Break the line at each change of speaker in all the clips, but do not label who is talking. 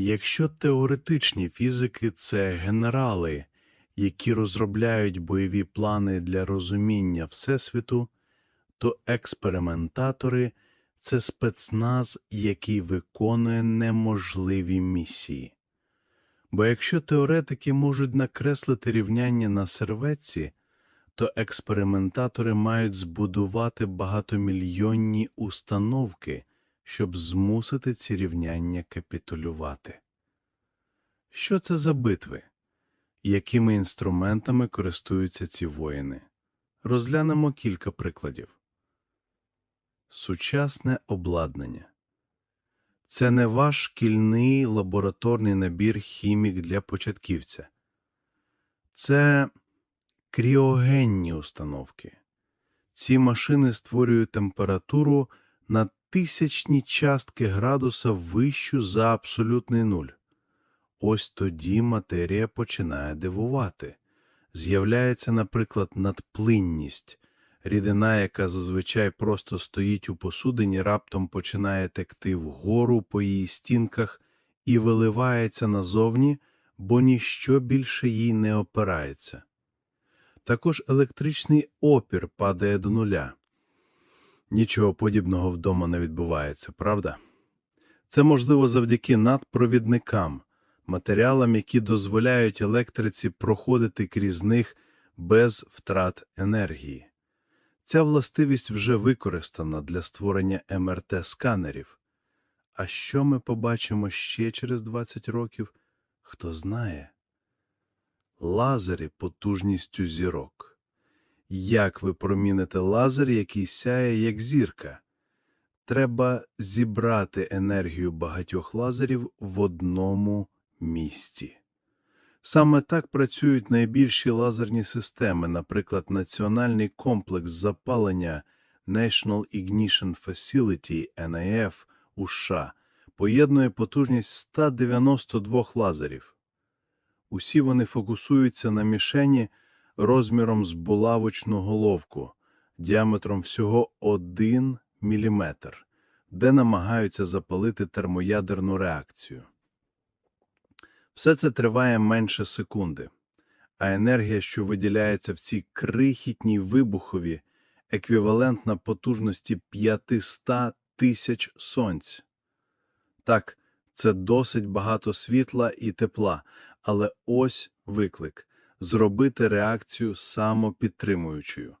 Якщо теоретичні фізики це генерали, які розробляють бойові плани для розуміння Всесвіту, то експериментатори це спецназ, який виконує неможливі місії. Бо якщо теоретики можуть накреслити рівняння на серветці, то експериментатори мають збудувати багатомільйонні установки, щоб змусити ці рівняння капітулювати. Що це за битви? Якими інструментами користуються ці воїни? Розглянемо кілька прикладів. Сучасне обладнання. Це не ваш шкільний лабораторний набір хімік для початківця. Це кріогенні установки. Ці машини створюють температуру на тисячні частки градуса вищу за абсолютний нуль. Ось тоді матерія починає дивувати. З'являється, наприклад, надплинність. Рідина, яка зазвичай просто стоїть у посудині, раптом починає текти вгору по її стінках і виливається назовні, бо ніщо більше їй не опирається. Також електричний опір падає до нуля. Нічого подібного вдома не відбувається, правда? Це можливо завдяки надпровідникам, матеріалам, які дозволяють електриці проходити крізь них без втрат енергії. Ця властивість вже використана для створення МРТ-сканерів. А що ми побачимо ще через 20 років, хто знає? Лазери потужністю зірок. Як ви проміните лазер, який сяє як зірка? Треба зібрати енергію багатьох лазерів в одному місці. Саме так працюють найбільші лазерні системи, наприклад, Національний комплекс запалення National Ignition Facility NIF у США поєднує потужність 192 лазерів. Усі вони фокусуються на мішені розміром з булавочну головку, діаметром всього 1 мм, де намагаються запалити термоядерну реакцію. Все це триває менше секунди, а енергія, що виділяється в цій крихітній вибухові, еквівалентна потужності 500 тисяч сонць. Так, це досить багато світла і тепла, але ось виклик – зробити реакцію самопідтримуючою.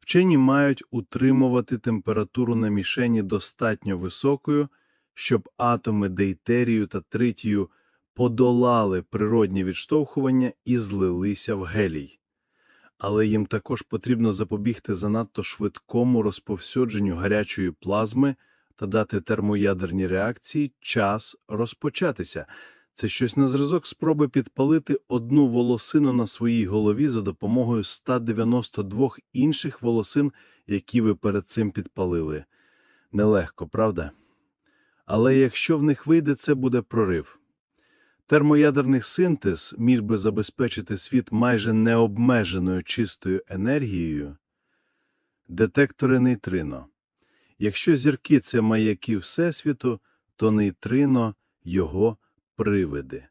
Вчені мають утримувати температуру на мішені достатньо високою, щоб атоми дейтерію та тритію подолали природні відштовхування і злилися в гелій. Але їм також потрібно запобігти занадто швидкому розповсюдженню гарячої плазми та дати термоядерній реакції час розпочатися. Це щось на зразок спроби підпалити одну волосину на своїй голові за допомогою 192 інших волосин, які ви перед цим підпалили. Нелегко, правда? Але якщо в них вийде, це буде прорив. Термоядерний синтез міг би забезпечити світ майже необмеженою чистою енергією. Детектори нейтрино. Якщо зірки це маяки Всесвіту, то нейтрино – його привиди.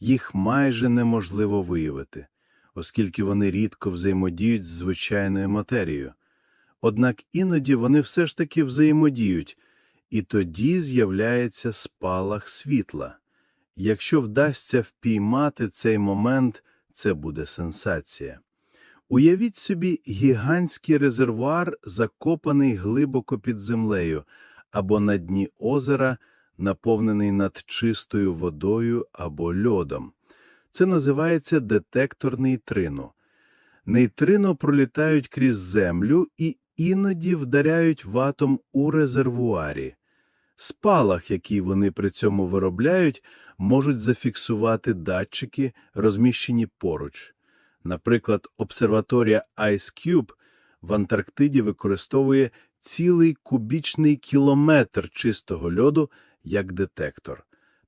Їх майже неможливо виявити, оскільки вони рідко взаємодіють з звичайною матерією. Однак іноді вони все ж таки взаємодіють, і тоді з'являється спалах світла. Якщо вдасться впіймати цей момент, це буде сенсація. Уявіть собі гігантський резервуар, закопаний глибоко під землею, або на дні озера, наповнений над чистою водою або льодом. Це називається детектор нейтрино. Нейтрино пролітають крізь землю і іноді вдаряють в атом у резервуарі. Спалах, який вони при цьому виробляють, можуть зафіксувати датчики, розміщені поруч. Наприклад, обсерваторія IceCube в Антарктиді використовує цілий кубічний кілометр чистого льоду як детектор.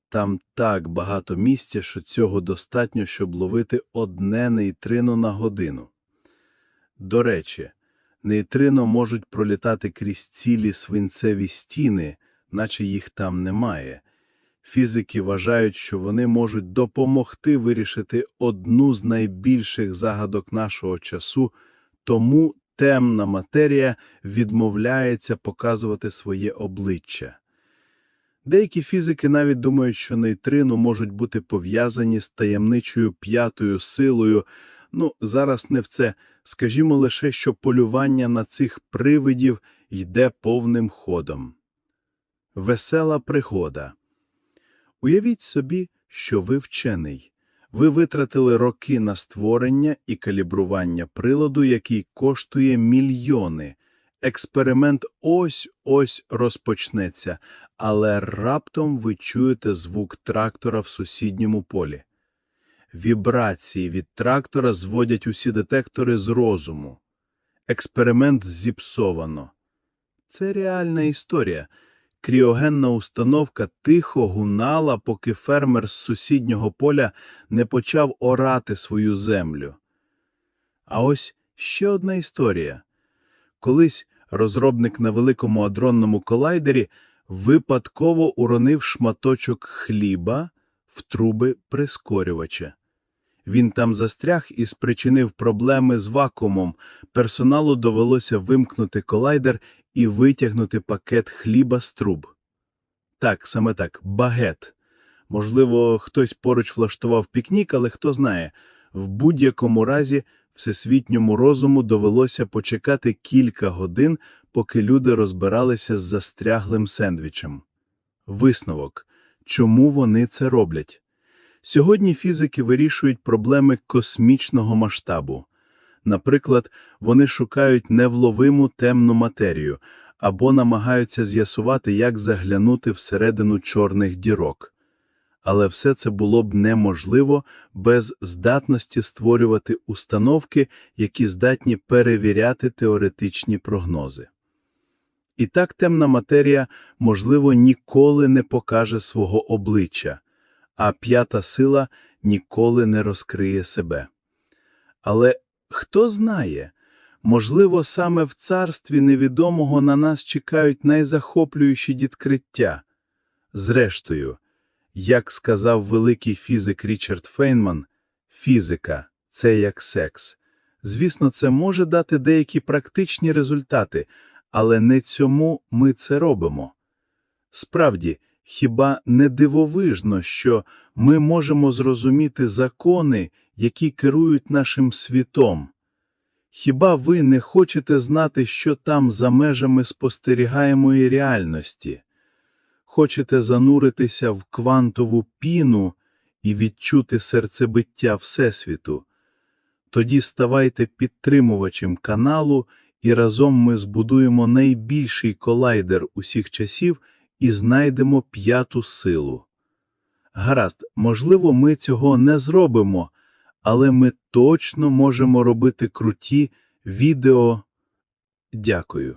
Там так багато місця, що цього достатньо, щоб ловити одне нейтрино на годину. До речі, нейтрино можуть пролітати крізь цілі свинцеві стіни, наче їх там немає. Фізики вважають, що вони можуть допомогти вирішити одну з найбільших загадок нашого часу, тому темна матерія відмовляється показувати своє обличчя. Деякі фізики навіть думають, що нейтрино можуть бути пов'язані з таємничою п'ятою силою. Ну, зараз не в це. Скажімо лише, що полювання на цих привидів йде повним ходом. Весела пригода. Уявіть собі, що ви вчений. Ви витратили роки на створення і калібрування приладу, який коштує мільйони. Експеримент ось-ось розпочнеться, але раптом ви чуєте звук трактора в сусідньому полі. Вібрації від трактора зводять усі детектори з розуму. Експеримент зіпсовано. Це реальна історія. Кріогенна установка тихо гунала, поки фермер з сусіднього поля не почав орати свою землю. А ось ще одна історія. Колись розробник на великому адронному колайдері випадково уронив шматочок хліба в труби прискорювача. Він там застряг і спричинив проблеми з вакуумом. Персоналу довелося вимкнути колайдер і витягнути пакет хліба з труб. Так, саме так, багет. Можливо, хтось поруч влаштував пікнік, але хто знає. В будь-якому разі всесвітньому розуму довелося почекати кілька годин, поки люди розбиралися з застряглим сендвічем. Висновок. Чому вони це роблять? Сьогодні фізики вирішують проблеми космічного масштабу. Наприклад, вони шукають невловиму темну матерію або намагаються з'ясувати, як заглянути всередину чорних дірок. Але все це було б неможливо без здатності створювати установки, які здатні перевіряти теоретичні прогнози. І так темна матерія, можливо, ніколи не покаже свого обличчя, а п'ята сила ніколи не розкриє себе. Але хто знає, можливо, саме в царстві невідомого на нас чекають найзахоплюючі відкриття. Зрештою, як сказав великий фізик Річард Фейнман, фізика – це як секс. Звісно, це може дати деякі практичні результати, але не цьому ми це робимо. Справді, хіба не дивовижно, що ми можемо зрозуміти закони, які керують нашим світом? Хіба ви не хочете знати, що там за межами спостерігаємої реальності? Хочете зануритися в квантову піну і відчути серцебиття Всесвіту? Тоді ставайте підтримувачем каналу, і разом ми збудуємо найбільший колайдер усіх часів і знайдемо п'яту силу. Гаразд, можливо, ми цього не зробимо, але ми точно можемо робити круті відео. Дякую.